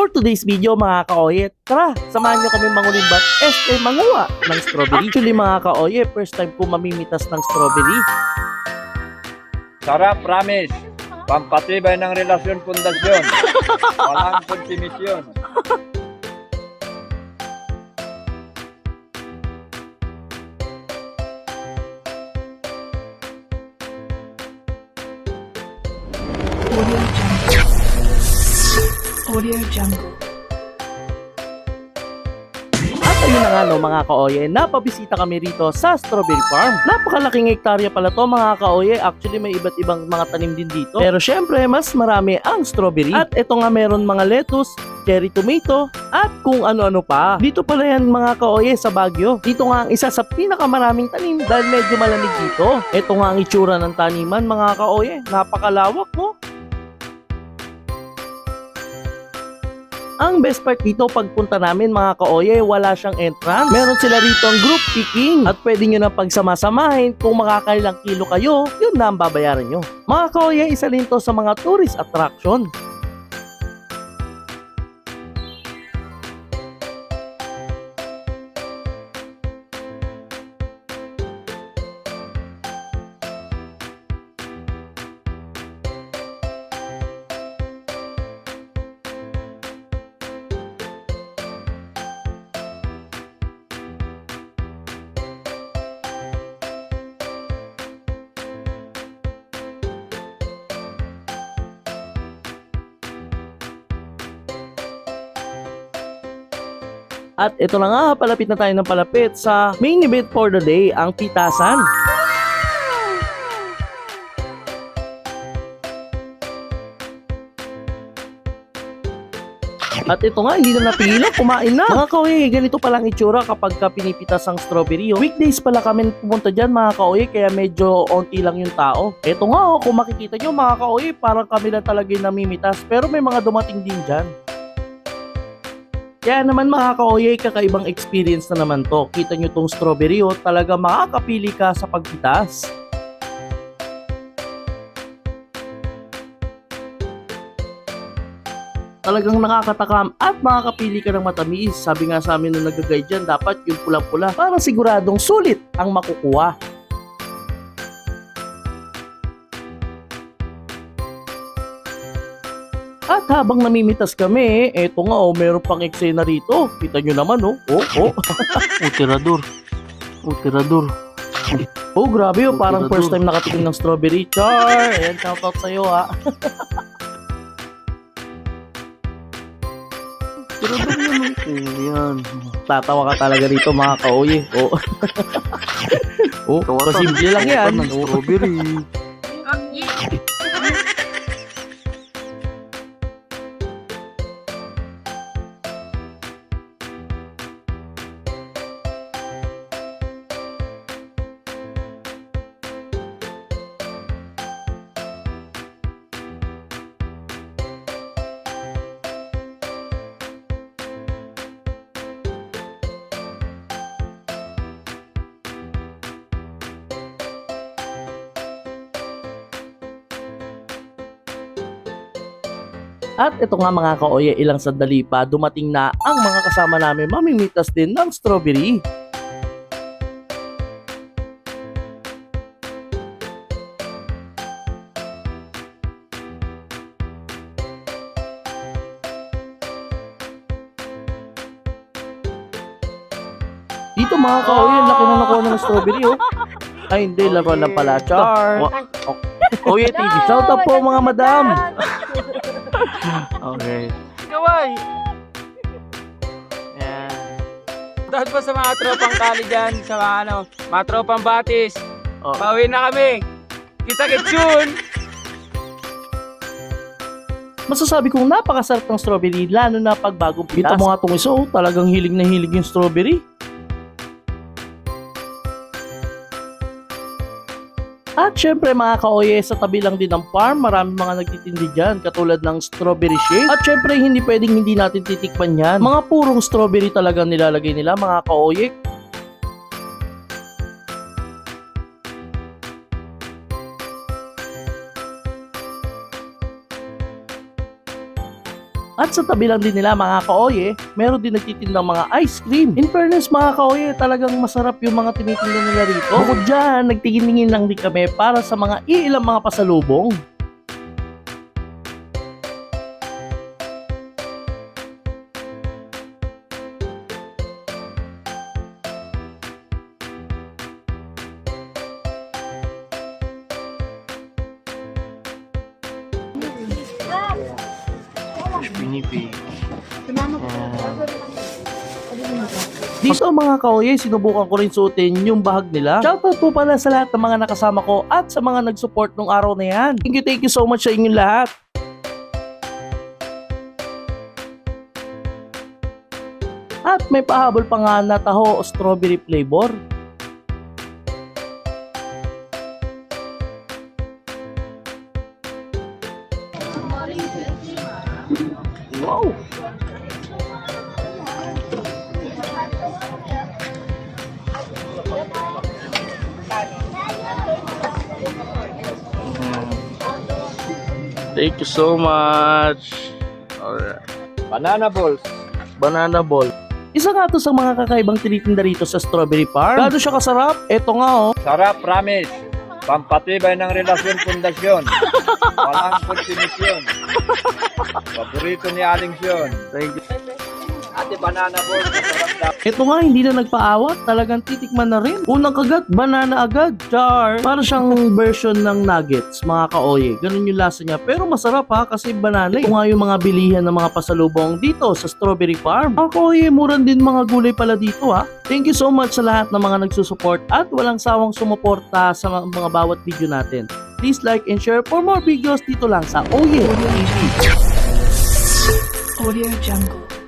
For today's video mga kaoye, tara, samahan nyo kami mangulimbat este manguha ng strawberry. Actually mga kaoye, first time ko mamimitas ng strawberry. Sarap, promise. Pampatibay ng relasyon pundasyon. Walang konsumisyon. Audio Jungle. Audio Jungle. At ayun na nga no mga kaoye, napabisita kami rito sa strawberry farm. Napakalaking hektarya pala to mga kaoye, actually may iba't ibang mga tanim din dito. Pero syempre, mas marami ang strawberry. At ito nga meron mga lettuce, cherry tomato, at kung ano-ano pa. Dito pala yan mga kaoye sa Baguio. Dito nga ang isa sa pinakamaraming tanim dahil medyo malamig dito. Ito nga ang itsura ng taniman mga kaoye. Napakalawak mo. Ang best part dito pagpunta namin mga kaoye, wala siyang entrance. Meron sila rito ang group picking at pwede nyo na pagsamasamahin kung makakailang kilo kayo, yun na ang babayaran nyo. Mga kaoye, isa rin to sa mga tourist attraction. At ito na nga, palapit na tayo ng palapit sa main event for the day, ang pitasan. At ito nga, hindi na napigilan, kumain na. Mga kaoye, ganito palang itsura kapag ka pinipitas ang strawberry. oh. Weekdays pala kami pumunta dyan mga kaoye, kaya medyo onti lang yung tao. Ito nga, oh, kung makikita nyo mga kaoye, parang kami na talaga yung namimitas. Pero may mga dumating din dyan. Kaya naman mga kaoye, kakaibang experience na naman to. Kita nyo tong strawberry oh, talaga makakapili ka sa pagpitas. Talagang nakakatakam at makakapili ka ng matamis. Sabi nga sa amin nung nag-guide dyan, dapat yung pula-pula para siguradong sulit ang makukuha. At habang namimitas kami, eto nga oh, meron pang eksena rito. Kita nyo naman oh. Oh, oh. Utirador. Utirador. Oh, grabe oh. Parang Tirador. first time nakatikim ng strawberry. Char! Ayan, shout out sa'yo ha. Tirador yan. oh. Ayan. Tatawa ka talaga rito mga kauye. Oh. oh, Kawatan. simple lang yan. Ng strawberry. At ito nga mga kaoye, ilang sandali pa, dumating na ang mga kasama namin mamimitas din ng strawberry. Dito mga kaoye, ang laki na nakuha ng strawberry oh. Ay hindi, laro lang pala. Char! Wa- Oye, TV. Shout out po mga madam! Okay. Gaway! Yan. Dahil pa sa mga tropang kali dyan, sa mga ano, mga tropang batis. Oh. Pauwi na kami. Kita kitsun! Masasabi kong napakasarap ng strawberry, lalo na pag bagong pitas. Kita mo nga itong oh, talagang hilig na hilig yung strawberry. At syempre mga kaoye, sa tabi lang din ng farm, marami mga nagtitindi dyan, katulad ng strawberry shake. At syempre, hindi pwedeng hindi natin titikman yan. Mga purong strawberry talaga nilalagay nila, mga kaoye. At sa tabi lang din nila mga kaoye, meron din nagtitindang mga ice cream. In fairness mga kaoye, talagang masarap yung mga tinitinda nila rito. Bukod dyan, nagtingin-tingin lang din kami para sa mga iilang mga pasalubong. Pinipig. Dito mga kaoye, sinubukan ko rin suotin yung bahag nila. Shoutout po pala sa lahat ng mga nakasama ko at sa mga nag-support nung araw na yan. Thank you, thank you so much sa inyong lahat. At may pahabol pa nga na taho strawberry flavor. Wow! Thank you so much. Alright. Banana balls. Banana ball. Isa nga to sa mga kakaibang tinitinda rito sa Strawberry Farm. Gado siya kasarap. Eto nga oh. Sarap, promise. Pampatibay ng relasyon pundasyon. Walang kontimisyon. Paborito ni Aling Sion. Thank you. Ate banana balls, masarap. Ito nga, hindi na nagpaawat. Talagang titikman na rin. Unang kagat, banana agad. Char. Para siyang version ng nuggets, mga kaoye. Ganun yung lasa niya. Pero masarap ha, kasi banana. Ito nga yung mga bilihan ng mga pasalubong dito sa Strawberry Farm. Mga kaoye, murang din mga gulay pala dito ha. Thank you so much sa lahat ng mga nagsusupport at walang sawang sumuporta sa mga mga bawat video natin. Please like and share for more videos dito lang sa Oye. Audio Jungle.